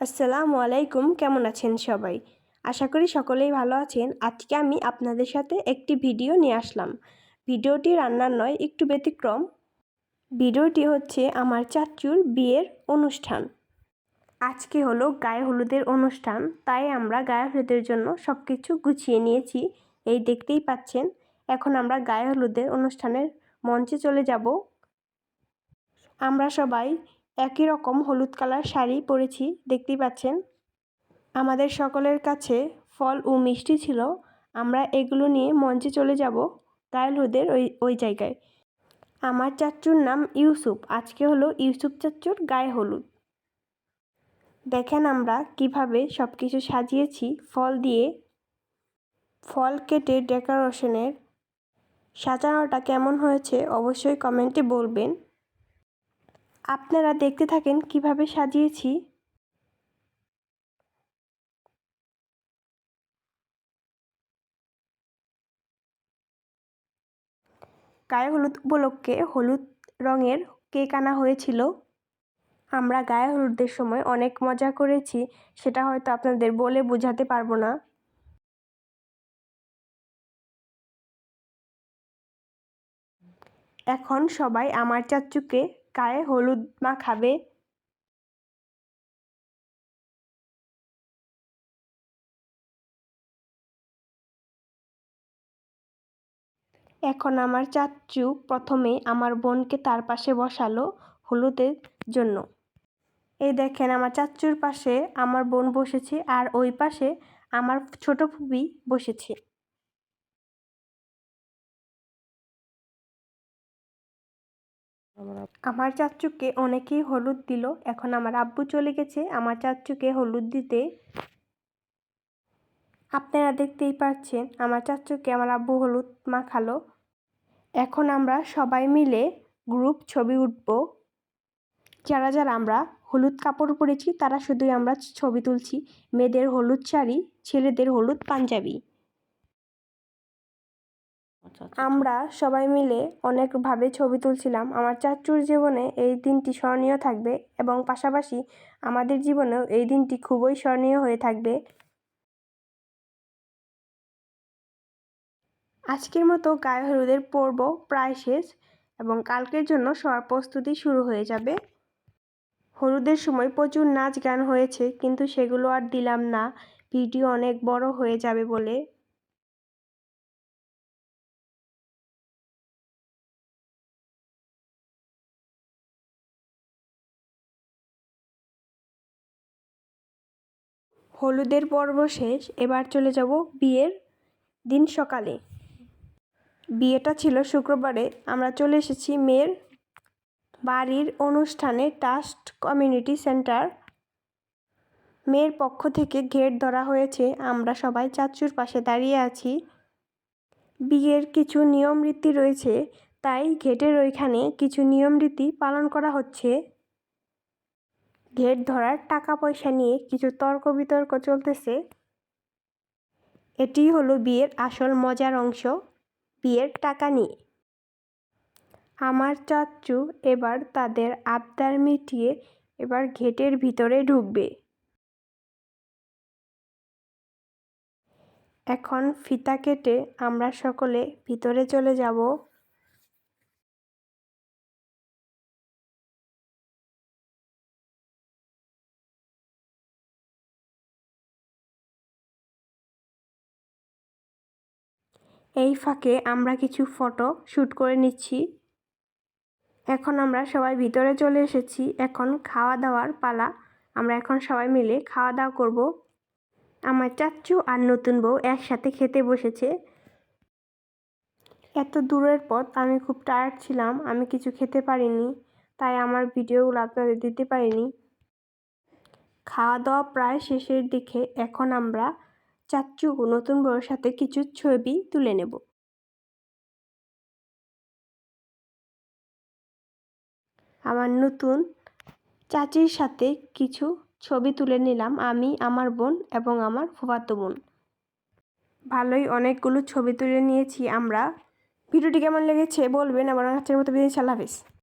আসসালামু আলাইকুম, কেমন আছেন সবাই? আশা করি সকলেই ভালো আছেন। আজকে আমি আপনাদের সাথে একটি ভিডিও নিয়ে আসলাম। ভিডিওটি রান্নার নয়, একটু ব্যতিক্রম। ভিডিওটি হচ্ছে আমার চাচুর বিয়ের অনুষ্ঠান। আজকে হলো গায়ে হলুদের অনুষ্ঠান, তাই আমরা গায়ে হলুদের জন্য সব কিছু গুছিয়ে নিয়েছি। এই দেখতেই পাচ্ছেন, এখন আমরা গায়ে হলুদের অনুষ্ঠানের মঞ্চে চলে যাব। আমরা সবাই একই রকম হলুদ কালার শাড়ি পরেছি, দেখতেই পাচ্ছেন। আমাদের সকলের কাছে ফল ও মিষ্টি ছিল, আমরা এগুলো নিয়ে মঞ্চে চলে যাব গায়ে হলুদের ওই ওই জায়গায়। আমার চাচ্চুর নাম ইউসুফ, আজকে হলো ইউসুফ চাচ্চুর গায়ে হলুদ। দেখেন আমরা কীভাবে সব কিছু সাজিয়েছি, ফল দিয়ে। ফল কেটে ডেকোরেশনের সাজানোটা কেমন হয়েছে, অবশ্যই কমেন্টে বলবেন। আপনারা দেখতে থাকেন কীভাবে সাজিয়েছি। গায়ে হলুদ উপলক্ষে হলুদ রঙের কেক আনা হয়েছিল। আমরা গায়ে হলুদের সময় অনেক মজা করেছি, সেটা হয়তো আপনাদের বলে বোঝাতে পারব না। এখন সবাই আমার চাচুকে গায়ে হলুদ মাখাবে। এখন আমার চাচু প্রথমে আমার বোনকে তার পাশে বসালো হলুদের জন্য। এই দেখেন আমার চাচুর পাশে আমার বোন বসেছে আর ওই পাশে আমার ছোট ফুবি বসেছে। আমার চাচুকে অনেকেই হলুদ দিল, এখন আমার আব্বু চলে গেছে, আমার চাচুকে হলুদ দিতে। আপনারা দেখতেই পাচ্ছেন, আমার চাচুকে আমার আব্বু হলুদ মাখালো। এখন আমরা সবাই মিলে গ্রুপ ছবি উঠব। যারা যারা আমরা হলুদ কাপড় পরেছি, তারা শুধুই আমরা ছবি তুলছি। মেয়েদের হলুদ শাড়ি, ছেলেদের হলুদ পাঞ্জাবি। আমরা সবাই মিলে অনেকভাবে ছবি তুলছিলাম। আমার চাচুর জীবনে এই দিনটি স্মরণীয় থাকবে এবং পাশাপাশি আমাদের জীবনেও এই দিনটি খুবই স্মরণীয় হয়ে থাকবে। আজকের মতো গায়ে হলুদের পর্ব প্রায় শেষ এবং কালকের জন্য সবার প্রস্তুতি শুরু হয়ে যাবে। হলুদের সময় প্রচুর নাচ গান হয়েছে, কিন্তু সেগুলো আর দিলাম না। ভিডিও অনেক বড় হয়ে যাবে বলে হলুদের পর্ব শেষ, এবার চলে যাব বিয়ের দিন সকালে। বিয়েটা ছিল শুক্রবারে, আমরা চলে এসেছি মেয়ের বাড়ির অনুষ্ঠানে ট্রাস্ট কমিউনিটি সেন্টার। মেয়ের পক্ষ থেকে ঘেট ধরা হয়েছে, আমরা সবাই চাচুর পাশে দাঁড়িয়ে আছি। বিয়ের কিছু নিয়ম রীতি রয়েছে, তাই ঘেটের ওইখানে কিছু নিয়ম রীতি পালন করা হচ্ছে। ঘেট ধরার টাকা পয়সা নিয়ে কিছু তর্ক বিতর্ক চলতেছে। এটি হলো বিয়ের আসল মজার অংশ, বিয়ের টাকা নিয়ে। আমার চাচ্চু এবার তাদের আবদার মিটিয়ে এবার ঘেটের ভিতরে ঢুকবে। এখন ফিতা কেটে আমরা সকলে ভিতরে চলে যাব। এই ফাঁকে আমরা কিছু ফটো শ্যুট করে নিচ্ছি। এখন আমরা সবাই ভিতরে চলে এসেছি। এখন খাওয়া দাওয়ার পালা। আমরা এখন সবাই মিলে খাওয়া দাওয়া করব। আমার চাচ্চু আর নতুন বউ একসাথে খেতে বসেছে। এত দূরের পথ, আমি খুব টায়ার্ড ছিলাম। আমি কিছু খেতে পারিনি, তাই আমার ভিডিওগুলো আপনাদের দিতে পারিনি। খাওয়া দাওয়া প্রায় শেষের দিকে। এখন আমরা চাচ্চু নতুন বউয়ের সাথে কিছু ছবি তুলে নেব। আমার নতুন চাচির সাথে কিছু ছবি তুলে নিলাম, আমি, আমার বোন এবং আমার ফুফাতো বোন। ভালোই অনেকগুলো ছবি তুলে নিয়েছি আমরা। ভিডিওটি কেমন লেগেছে বলবেন, আমার কাছের মতো বিদিন হাফিজ।